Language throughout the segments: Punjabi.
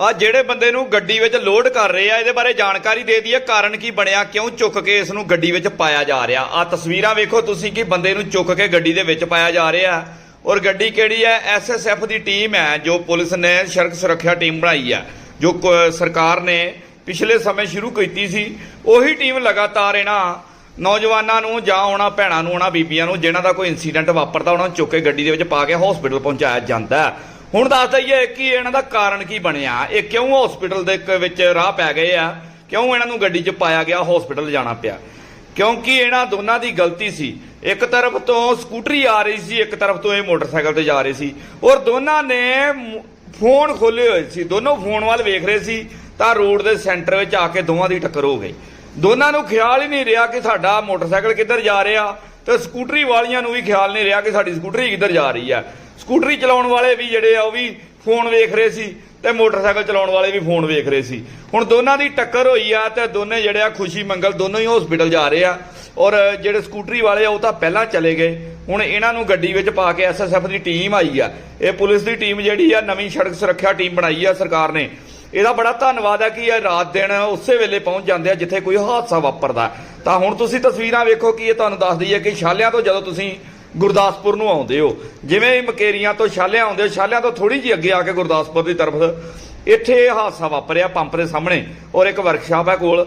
ਆ ਜਿਹੜੇ ਬੰਦੇ ਨੂੰ ਗੱਡੀ ਵਿੱਚ ਲੋਡ ਕਰ ਰਹੇ ਆ, ਇਹਦੇ ਬਾਰੇ ਜਾਣਕਾਰੀ ਦੇ ਦਈਏ, ਕਾਰਨ ਕੀ ਬਣਿਆ, ਕਿਉਂ ਚੁੱਕ ਕੇ ਇਸ ਨੂੰ ਗੱਡੀ ਵਿੱਚ ਪਾਇਆ ਜਾ ਰਿਹਾ? ਆ ਤਸਵੀਰਾਂ ਵੇਖੋ ਤੁਸੀਂ ਕਿ ਬੰਦੇ ਨੂੰ ਚੁੱਕ ਕੇ ਗੱਡੀ ਦੇ ਵਿੱਚ ਪਾਇਆ ਜਾ ਰਿਹਾ ਔਰ ਗੱਡੀ ਕਿਹੜੀ ਹੈ? ਐਸਐਸਐਫ ਦੀ ਟੀਮ ਹੈ, ਜੋ ਪੁਲਿਸ ਨੇ ਸੜਕ ਸੁਰੱਖਿਆ ਟੀਮ ਬਣਾਈ ਹੈ, ਜੋ ਕ- ਸਰਕਾਰ ਨੇ ਪਿਛਲੇ ਸਮੇਂ ਸ਼ੁਰੂ ਕੀਤੀ ਸੀ। ਉਹੀ ਟੀਮ ਲਗਾਤਾਰ ਇਹਨਾਂ ਨੌਜਵਾਨਾਂ ਨੂੰ ਜਾਂ ਉਹਨਾਂ ਭੈਣਾਂ ਨੂੰ, ਉਹਨਾਂ ਬੀਬੀਆਂ ਨੂੰ, ਜਿਨ੍ਹਾਂ ਦਾ ਕੋਈ ਇਨਸੀਡੈਂਟ ਵਾਪਰਦਾ, ਉਹਨਾਂ ਨੂੰ ਚੁੱਕ ਕੇ ਗੱਡੀ ਦੇ ਵਿੱਚ ਪਾ ਕੇ ਹਸਪੀਟਲ ਪਹੁੰਚਾਇਆ ਜਾਂਦਾ ਹੁਣ ਦੱਸ ਦਈਏ ਕਿ ਇਹਨਾਂ ਦਾ ਕਾਰਨ ਕੀ ਬਣਿਆ? ਇਹ ਕਿਉਂ ਹਸਪੀਟਲ ਦੇ ਕ- ਵਿੱਚ ਰਾਹ ਪੈ ਗਏ ਆ? ਕਿਉਂ ਇਹਨਾਂ ਨੂੰ ਗੱਡੀ 'ਚ ਪਾਇਆ ਗਿਆ ਹਸਪੀਟਲ ਜਾਣਾ ਪਿਆ? ਕਿਉਂਕਿ ਇਹਨਾਂ ਦੋਨਾਂ ਦੀ ਗਲਤੀ ਸੀ। ਇੱਕ ਤਰਫ ਤੋਂ ਸਕੂਟਰੀ ਆ ਰਹੀ ਸੀ, ਇੱਕ ਤਰਫ ਤੋਂ ਇਹ ਮੋਟਰਸਾਈਕਲ ਤੇ ਜਾ ਰਹੇ ਸੀ। ਔਰ ਦੋਨਾਂ ਨੇ ਫੋਨ ਖੋਲੇ ਹੋਏ ਸੀ। ਦੋਨੋਂ ਫੋਨ ਵੱਲ ਵੇਖ ਰਹੇ ਸੀ, ਤਾਂ ਰੋਡ ਦੇ ਸੈਂਟਰ ਵਿੱਚ ਆ ਕੇ ਦੋਵਾਂ ਦੀ ਟੱਕਰ ਹੋ ਗਈ। ਦੋਨਾਂ ਨੂੰ ਖਿਆਲ ਹੀ ਨਹੀਂ ਰਿਹਾ ਕਿ ਸਾਡਾ ਮੋਟਰਸਾਈਕਲ ਕਿੱਧਰ ਜਾ ਰਿਹਾ ਤੇ ਸਕੂਟਰੀ ਵਾਲੀਆਂ ਨੂੰ ਵੀ ਖਿਆਲ ਨਹੀਂ ਰਿਹਾ ਕਿ ਸਾਡੀ ਸਕੂਟਰੀ ਕਿੱਧਰ ਜਾ ਰਹੀ ਹੈ ਸਕੂਟਰੀ ਚਲਾਉਣ ਵਾਲੇ ਵੀ ਜਿਹੜੇ ਆ, ਉਹ ਵੀ ਫੋਨ ਵੇਖ ਰਹੇ ਸੀ ਤੇ ਮੋਟਰਸਾਈਕਲ ਚਲਾਉਣ ਵਾਲੇ ਵੀ ਫੋਨ ਵੇਖ ਰਹੇ ਸੀ। ਹੁਣ ਦੋਨਾਂ ਦੀ ਟੱਕਰ ਹੋਈ ਆ ਤੇ ਦੋਨੇ ਜਿਹੜੇ ਆ ਖੁਸ਼ੀ ਮੰਗਲ ਦੋਨੋਂ ਹੀ ਹਸਪੀਟਲ ਜਾ ਰਹੇ ਆ ਔਰ ਜਿਹੜੇ ਸਕੂਟਰੀ ਵਾਲੇ ਆ, ਉਹ ਤਾਂ ਪਹਿਲਾਂ ਚਲੇ ਗਏ। ਹੁਣ ਇਹਨਾਂ ਨੂੰ ਗੱਡੀ ਵਿੱਚ ਪਾ ਕੇ ਐਸਐਸਐਫ ਦੀ ਟੀਮ ਆਈ ਆ। ਇਹ ਪੁਲਿਸ ਦੀ ਟੀਮ ਜਿਹੜੀ ਆ, ਨਵੀਂ ਸੜਕ ਸੁਰੱਖਿਆ ਟੀਮ ਬਣਾਈ ਆ ਸਰਕਾਰ ਨੇ। ਇਹਦਾ ਬੜਾ ਧੰਨਵਾਦ ਹੈ ਕਿ ਇਹ ਰਾਤ ਦਿਨ ਉਸੇ ਵੇਲੇ ਪਹੁੰਚ ਜਾਂਦੇ ਆ, ਜਿੱਥੇ ਕੋਈ ਹਾਦਸਾ ਵਾਪਰਦਾ। ਤਾਂ ਹੁਣ ਤੁਸੀਂ ਤਸਵੀਰਾਂ ਵੇਖੋ ਕਿ ਇਹ ਤੁਹਾਨੂੰ ਦੱਸ ਦਈਏ ਕਿ ਛਾਲਿਆਂ ਤੋਂ ਜਦੋਂ ਤੁਸੀਂ ਗੁਰਦਾਸਪੁਰ ਨੂੰ ਆਉਂਦੇ ਹੋ। ਜਿਵੇਂ ਹੀ ਮਕੇਰੀਆਂ ਤੋਂ ਛਾਲਿਆਂ ਆਉਂਦੇ ਹੋ, ਛਾਲਿਆਂ ਤੋਂ ਥੋੜੀ ਜਿਹੀ ਅੱਗੇ ਆ ਕੇ ਗੁਰਦਾਸਪੁਰ ਦੀ ਤਰਫ। ਇੱਥੇ ਇਹ ਹਾਦਸਾ ਵਾਪਰਿਆ ਪੰਪ ਦੇ ਸਾਹਮਣੇ ਔਰ ਇੱਕ ਵਰਕਸ਼ਾਪ ਹੈ ਕੋਲ।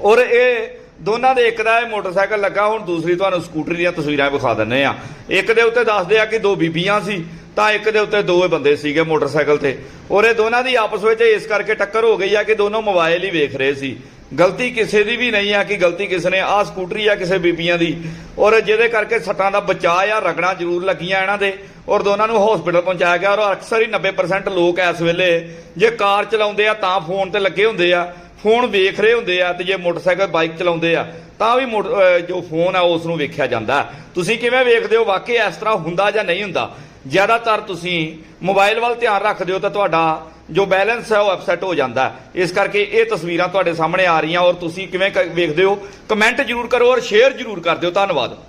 ਔਰ ਇਹ ਦੋਨਾਂ ਦੇ, ਇੱਕ ਦਾ ਇਹ ਮੋਟਰਸਾਈਕਲ ਲੱਗਾ, ਹੁਣ ਦੂਸਰੀ ਤੁਹਾਨੂੰ ਸਕੂਟਰ ਦੀਆਂ ਤਸਵੀਰਾਂ ਵਿਖਾ ਦਿੰਨੇ ਆ ਇੱਕ ਦੇ ਉੱਤੇ ਦੱਸਦੇ ਆ ਕਿ ਦੋ ਬੀਬੀਆਂ ਸੀ, ਤਾਂ ਇੱਕ ਦੇ ਉੱਤੇ ਦੋ ਬੰਦੇ ਸੀਗੇ ਮੋਟਰਸਾਈਕਲ ਤੇ। ਔਰ ਇਹ ਦੋਨਾਂ ਦੀ ਆਪਸ ਵਿੱਚ ਇਸ ਕਰਕੇ ਟੱਕਰ ਹੋ ਗਈ ਆ ਕਿ ਦੋਨੋਂ ਮੋਬਾਈਲ ਹੀ ਵੇਖ ਰਹੇ ਸੀ। ਗਲਤੀ ਕਿਸੇ ਦੀ ਵੀ ਨਹੀਂ ਆ ਕਿ ਗਲਤੀ ਕਿਸ ਨੇ ਆ ਸਕੂਟਰੀ ਆ ਕਿਸੇ ਬੀਬੀਆਂ ਦੀ। ਔਰ ਜਿਹਦੇ ਕਰਕੇ ਸੱਟਾਂ ਦਾ ਬਚਾਅ ਆ ਰਗੜਾਂ ਜ਼ਰੂਰ ਲੱਗੀਆਂ ਇਹਨਾਂ ਦੇ। ਔਰ ਦੋਨਾਂ ਨੂੰ ਹਸਪੀਟਲ ਪਹੁੰਚਾਇਆ ਗਿਆ ਔਰ ਅਕਸਰ ਹੀ 90% ਲੋਕ ਇਸ ਵੇਲੇ ਜੇ ਕਾਰ ਚਲਾਉਂਦੇ ਆ ਤਾਂ ਫੋਨ ਤੇ ਲੱਗੇ ਹੁੰਦੇ ਆ, ਫੋਨ ਵੇਖ ਰਹੇ ਹੁੰਦੇ ਆ ਤੇ ਜੇ ਮੋਟਰਸਾਈਕਲ ਬਾਈਕ ਚਲਾਉਂਦੇ ਆ, ਤਾਂ ਵੀ ਮੋਟ- ਜੋ ਫੋਨ ਆ, ਉਸ ਨੂੰ ਵੇਖਿਆ ਜਾਂਦਾ। ਤੁਸੀਂ ਕਿਵੇਂ ਵੇਖਦੇ ਹੋ? ਵਾਕਈ ਇਸ ਤਰ੍ਹਾਂ ਹੁੰਦਾ ਜਾਂ ਨਹੀਂ ਹੁੰਦਾ? ਜ਼ਿਆਦਾਤਰ ਤੁਸੀਂ ਮੋਬਾਈਲ ਵੱਲ ਧਿਆਨ ਰੱਖਦੇ ਹੋ ਤਾਂ ਤੁਹਾਡਾ ਜੋ ਬੈਲੈਂਸ ਹੈ ਉਹ ਅਪਸੈਟ ਹੋ ਜਾਂਦਾ ਇਸ ਕਰਕੇ ਇਹ ਤਸਵੀਰਾਂ ਤੁਹਾਡੇ ਸਾਹਮਣੇ ਆ ਰਹੀਆਂ ਔਰ ਤੁਸੀਂ ਕਿਵੇਂ ਕ- ਵੇਖਦੇ ਹੋ। ਕਮੈਂਟ ਜਰੂਰ ਕਰੋ ਔਰ ਸ਼ੇਅਰ ਜਰੂਰ ਕਰ ਦਿਓ। ਧੰਨਵਾਦ।